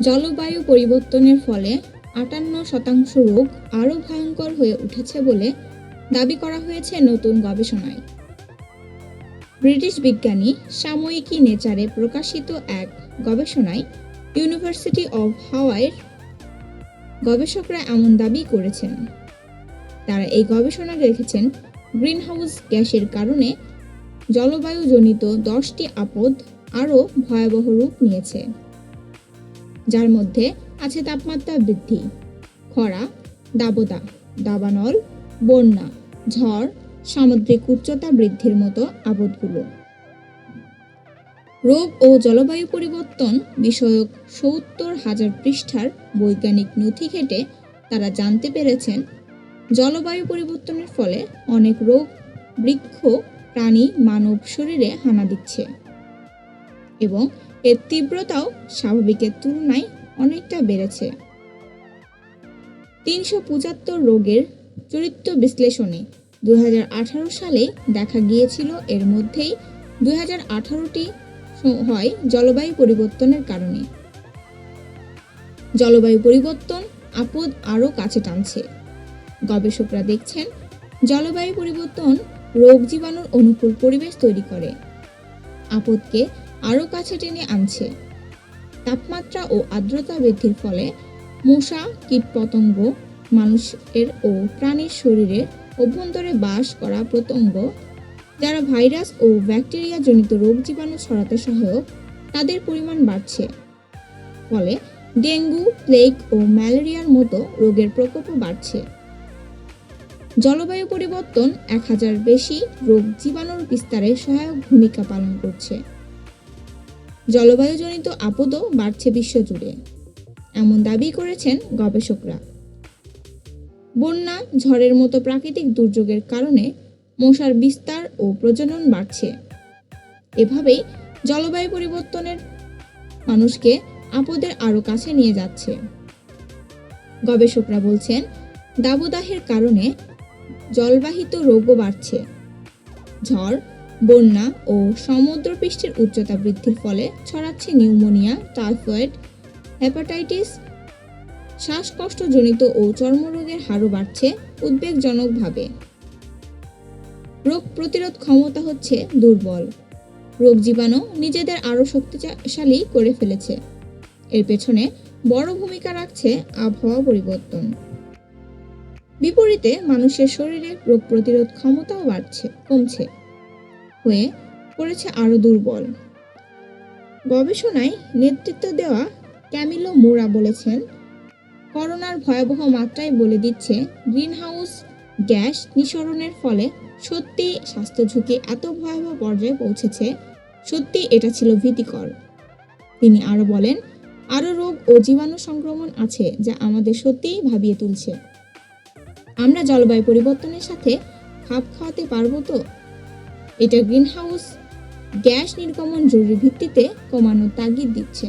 জলবায়ু পরিবর্তনের ফলে আটান্ন শতাংশ রোগ আরও ভয়ঙ্কর হয়ে উঠেছে বলে দাবি করা হয়েছে নতুন গবেষণায়। ব্রিটিশ বিজ্ঞানী সাময়িকী নেচারে প্রকাশিত এক গবেষণায় ইউনিভার্সিটি অব হাওয়াইয়ের গবেষকরা এমন দাবি করেছেন। তারা এই গবেষণা রেখেছেন, গ্রিনহাউস গ্যাসের কারণে জলবায়ুজনিত দশটি আপদ আরও ভয়াবহ রূপ নিয়েছে। যার মধ্যে আছে তাপমাত্রা বৃদ্ধি। খরা দাবদা দাবানল, বন্যা, ঝড়, সামুদ্রিক উচ্চতা বৃদ্ধির মতো আপদগুলো রোগ ও জলবায়ু পরিবর্তন বিষয়ক সত্তর হাজার পৃষ্ঠার বৈজ্ঞানিক নথি ঘেটে তারা জানতে পেরেছেন, জলবায়ু পরিবর্তনের ফলে অনেক রোগ বৃক্ষ, প্রাণী মানব শরীরে হানা দিচ্ছে। এবং এর তীব্রতাও স্বাভাবিকের তুলনায় অনেকটা বেড়েছে। তিনশো পঁচাত্তর রোগের চরিত্র বিশ্লেষণে দু সালে দেখা গিয়েছিল এর মধ্যেই দু হাজার হয় জলবায়ু পরিবর্তনের কারণে। জলবায়ু পরিবর্তন আপদ আরও কাছে টানছে। গবেষকরা দেখছেন, জলবায়ু পরিবর্তন রোগ জীবাণুর অনুকূল পরিবেশ তৈরি করে। আপদকে আরও কাছে টেনে আনছে। তাপমাত্রা ও আর্দ্রতা বৃদ্ধির ফলে মশা, কীটপতঙ্গ, মানুষের ও প্রাণীর শরীরে অভ্যন্তরে বাস করা পতঙ্গ যারা ভাইরাস ও ব্যাকটেরিয়া জনিত রোগ জীবাণু ছড়াতে সহায়ক, তাদের পরিমাণ বাড়ছে। ফলে ডেঙ্গু, প্লেগ ও ম্যালেরিয়ার মতো রোগের প্রকোপও বাড়ছে। জলবায়ু পরিবর্তন এক হাজার বেশি রোগ জীবাণুর বিস্তারে সহায়ক ভূমিকা পালন করছে। জলবায়ুজনিত আপদও বাড়ছে বিশ্বজুড়ে, এমন দাবি করেছেন গবেষকরা। বন্যা, ঝড়ের মতো প্রাকৃতিক দুর্যোগের কারণে মশার বিস্তার ও প্রজনন বাড়ছে। এভাবেই জলবায়ু পরিবর্তনের মানুষকে আপদের আরও কাছে নিয়ে যাচ্ছে। গবেষকরা বলছেন, দাবদাহের কারণে জলবাহিত রোগও বাড়ছে। ঝড় বন্যা ও সমুদ্রপৃষ্ঠের উচ্চতা বৃদ্ধির ফলে ছড়াচ্ছে নিউমোনিয়া, টাইফয়েড, হেপাটাইটিস, শ্বাসকষ্টজনিত ও চর্মরোগের হারও বাড়ছে উদ্বেগজনকভাবে। রোগ প্রতিরোধ ক্ষমতা হচ্ছে দুর্বল। রোগ জীবাণু নিজেদের আরও শক্তিশালী করে ফেলেছে। এর পেছনে বড় ভূমিকা রাখছে আবহাওয়া পরিবর্তন। বিপরীতে মানুষের শরীরে রোগ প্রতিরোধ ক্ষমতাও বাড়ছে, কমছে। হয়ে পড়েছে আরও দুর্বল। গবেষণায় নেতৃত্ব দেওয়া ক্যামিলো মোরা বলেছেন, করোনার ভয়াবহ মাত্রায় বলে দিচ্ছে গ্রিনহাউস গ্যাস নিঃসরণের ফলে সত্যি স্বাস্থ্য ঝুঁকি এত ভয়াবহ পর্যায়ে পৌঁছেছে সত্যি এটা ছিল ভীতিকর। তিনি আরও বলেন, আরও রোগ ও জীবাণু সংক্রমণ আছে যা আমাদের সত্যিই ভাবিয়ে তুলছে। আমরা জলবায়ু পরিবর্তনের সাথে খাপ খাওয়াতে পারব তো? এটা গ্রিনহাউস গ্যাস নির্গমন জরুরি ভিত্তিতে কমানোর তাগিদ দিচ্ছে।